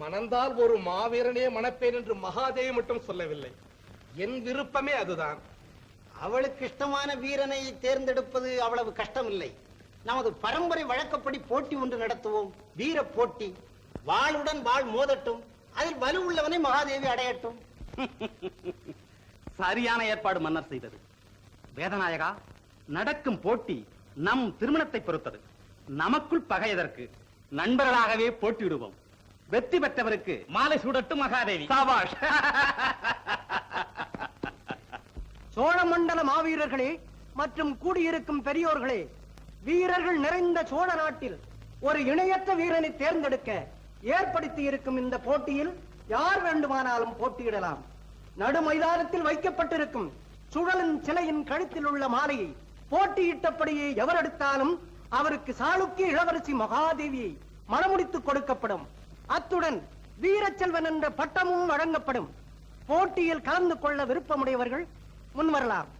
மணந்தால் ஒரு மாவீரனே மணப்பேன் என்று மகாதேவி மட்டும் சொல்லவில்லை. என் விருப்பமே அதுதான். அவளுக்கு இஷ்டமான வீரனை தேர்ந்தெடுப்பது அவ்வளவு கஷ்டமில்லை. நமது பரம்பரை வழக்கப்படி போட்டி ஒன்று நடத்துவோம். வீர போட்டி. வாளுடன் வாள் மோதட்டும். அதில் வலு உள்ளவனை மகாதேவி அடையட்டும். சரியான ஏற்பாடு மன்னர் செய்தது. வேதநாயகா நடக்கும் போட்டி நம் திருமணத்தை பொறுத்தது. நமக்குள் பகையதற்கு நண்பர்களாகவே போட்டியிடுவோம். வெற்றி பெற்றவருக்கு மாலை சூடட்டும் மகாதேவி. சாபாஷ். சோழ மண்டல மாவீரர்களே மற்றும் கூடியிருக்கும் பெரியோர்களே வீரர்கள் நிறைந்த சோழ நாட்டில் ஒரு இணையற்ற வீரனை தேர்ந்தெடுக்க ஏற்படுத்தி இருக்கும் இந்த போட்டியில் யார் வேண்டுமானாலும் போட்டியிடலாம். நடு மைதானத்தில் வைக்கப்பட்டிருக்கும் சுழலின் சிலையின் கழுத்தில் உள்ள மாலையை போட்டியிட்டபடியே எவர் எடுத்தாலும் அவருக்கு சாளுக்கிய இளவரசி மகாதேவியை மணமுடித்துக் கொடுக்கப்படும். அத்துடன் வீரச்செல்வன் என்ற பட்டமும் வழங்கப்படும். போட்டியில் கலந்து கொள்ள விருப்பமுடையவர்கள் முன்வரலாம்.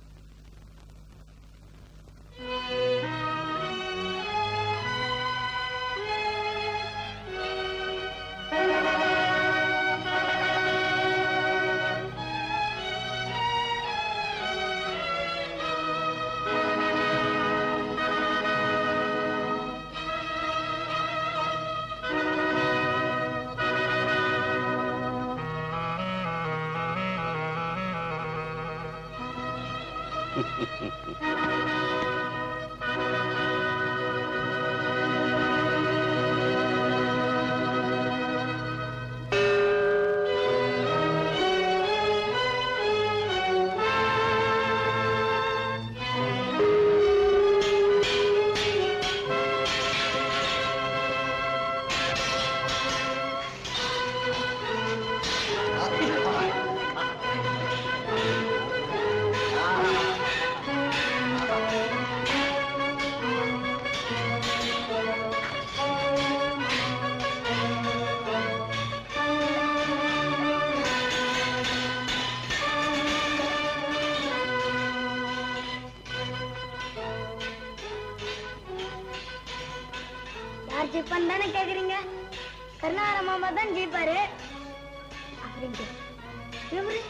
Ha, ha, ha. யார் ஜெயிப்பான்னு தானே கேக்குறீங்க? கருணாகர மாமா தான் ஜெயிப்பாரு அப்படிங்க. செவரு.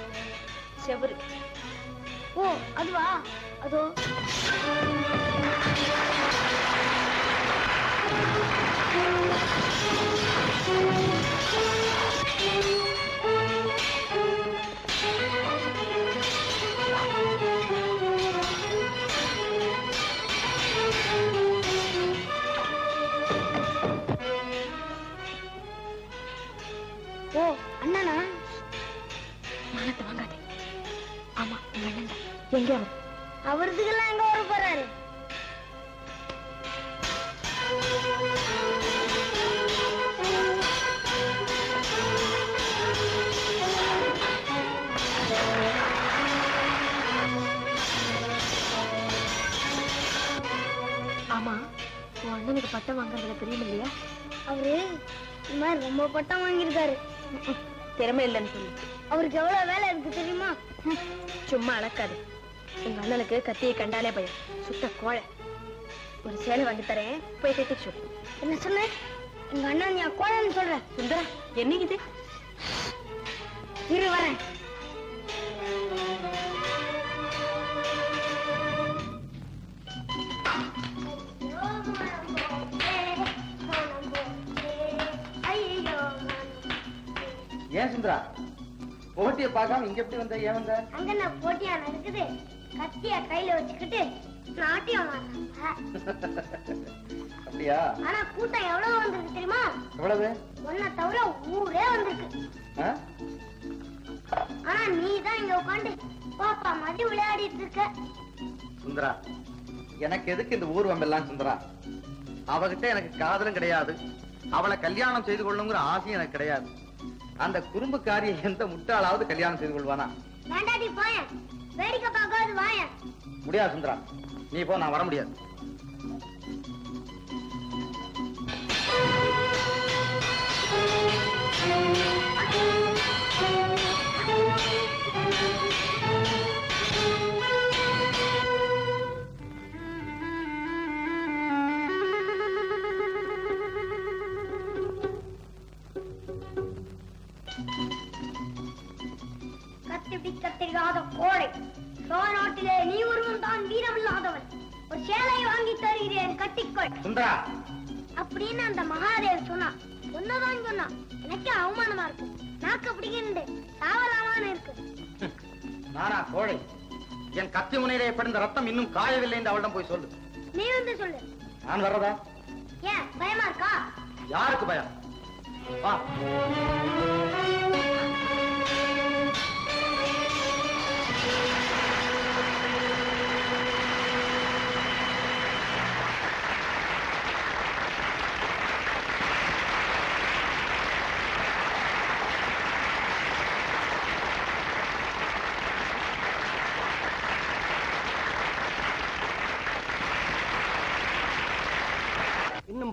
செவரு. ஓ அதுவா? அதோ. ஓ மாதிரி ரொம்ப பட்டம் வாங்கியிருக்காரு. திறமை இல்லைன்னு சொல்லு. அவருக்கு எவ்வளவு வேலை இருக்கு தெரியுமா? சும்மா அளக்காது எங்க அண்ணனுக்கு கத்தியை கண்டாலே பயம். சுத்த கோழை. ஒரு சேலை வாங்கி தரேன். போய் கட்டி சொல்லு. என்ன சொன்ன? எங்க அண்ணன் நீ கோழைன்னு சொல்ற. சுந்தரா என்னைக்கு இது? இரு வரேன். ஏன் சுந்தரா. போட்டியை பார்க்காம இங்க எப்படி வந்த ஏன் வந்த? அங்க நான் போட்டியா நடக்குது. கத்திய கையில வச்சுக்கிட்டு நாட்டியம். அப்படியா? ஆனா கூட்டம் எவ்வளவு வந்திருக்கு தெரியுமா? எவ்வளவு? உன்னை தவிர ஊரே வந்திருக்கு? ஆனா நீ தான் இங்க உட்காந்து பாப்பா மாதிரி விளையாடிட்டு இருக்க. சுந்தரா எனக்கு எதுக்கு இந்த ஊர்வம் எல்லாம் சுந்தரா? அவகிட்ட எனக்கு காதலும் கிடையாது. அவளை கல்யாணம் செய்து கொள்ளுங்கிற ஆசையும் எனக்கு கிடையாது. அந்த குறும்புக்காரி எந்த முட்டாளாவது கல்யாணம் செய்து கொள்வானா? வேண்டாடி போய. முடியாது சுந்தரா. நீ போ நான் வர முடியாது. Thank you. கத்திபிடிக்க தெரியாத கோழை. சோழ நாட்டிலே நீ ஒருவன் தான் வீரமில்லாதவன். ஒரு சேலை வாங்கி தருகிறேன் கட்டிக்கொள். சுந்தரா. அப்படின்னு அந்த மகாதேவ் சொன்னான். சொன்னதான் சொன்னான். எனக்கே அவமானமா இருக்கும் நாக்க பிடிக்கின்ற சாவலாமான்னு இருக்கு. நானா கோழை? என் கத்தி முனையிலே படுந்த ரத்தம் இன்னும் காயவில்லை என்று அவளிடம் போய் சொல்லு. நீ வந்து சொல்லு. நான் வர்றதா? ஏன் பயமா இருக்கா? யாருக்கு பயம்? வா.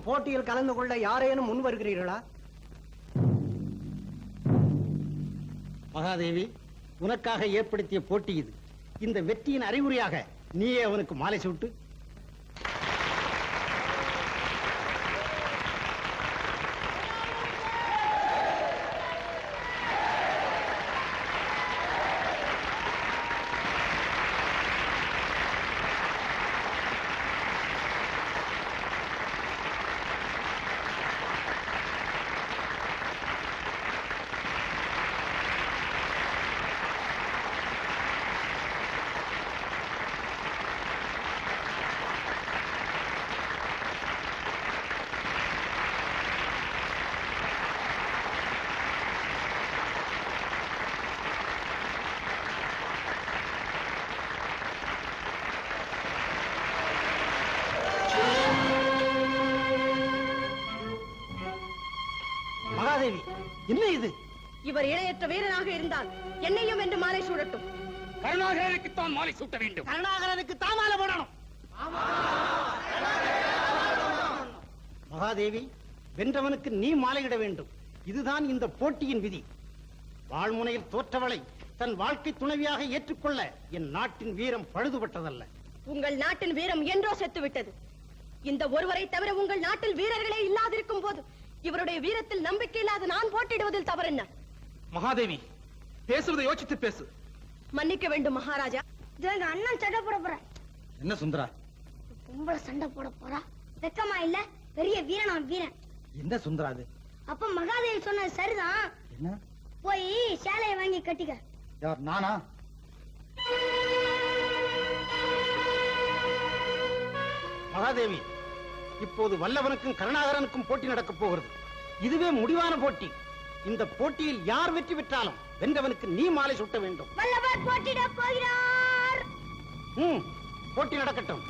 போட்டியில் கலந்து கொள்ள யாரேனும் முன் வருகிறீர்களா மகாதேவி உனக்காக ஏற்படுத்திய போட்டி இது. இந்த வெற்றியின் அறிகுறியாக நீயே அவனுக்கு மாலை சுட்டு. என்ன இது? இவர் இணையற்ற வீரனாக இருந்தால் என்னையும் என்று மாலை சூடட்டும். கருணாகரனுக்குத்தான் மாலை சூட்ட வேண்டும். கருணாகரனுக்கு தாமால போடணும். மகாதேவி வென்றவனுக்கு நீ மாலையிட வேண்டும். இதுதான் இந்த போட்டியின் விதி. வாழ்முனையில் தோற்றவளை தன் வாழ்க்கை துணைவியாக ஏற்றுக்கொள்ள என் நாட்டின் வீரம் பழுதுபட்டதல்ல. உங்கள் நாட்டின் வீரம் என்றோ செத்து விட்டது இந்த ஒருவரை தவிர உங்கள் நாட்டில் வீரர்களே இல்லாதிருக்கும் போது இவருடைய வீரத்தில் நம்பிக்கை இல்லாத நான் போட்டியிடுவதில் தவறென்ன? மகாதேவி பேசுவதை யோசித்து பேசு. மன்னிக்க வேண்டும் மகாராஜா. எங்க அண்ணன் சண்டை போட போறேன் என்ன சுந்தரா? பொம்பளை சண்டை போட போறா? வெக்கமா இல்ல? பெரிய வீரன் அவன் வீரன். என்ன சுந்தரா அது? அப்ப மகாதேவி சொன்னது சரிதான். என்ன? போய் சேலையை வாங்கி கட்டிக்க. யார் நானா? மகாதேவி இப்போது வல்லவனுக்கும் கருணாகரனுக்கும் போட்டி நடக்கப் போகிறது. இதுவே முடிவான போட்டி. இந்த போட்டியில் யார் வெற்றி பெற்றாலும் வென்றவனுக்கு நீ மாலை சுட்ட வேண்டும். போட்டி நடக்கட்டும்.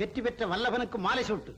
வெற்றி பெற்ற வல்லவனுக்கு மாலை சூட்டு.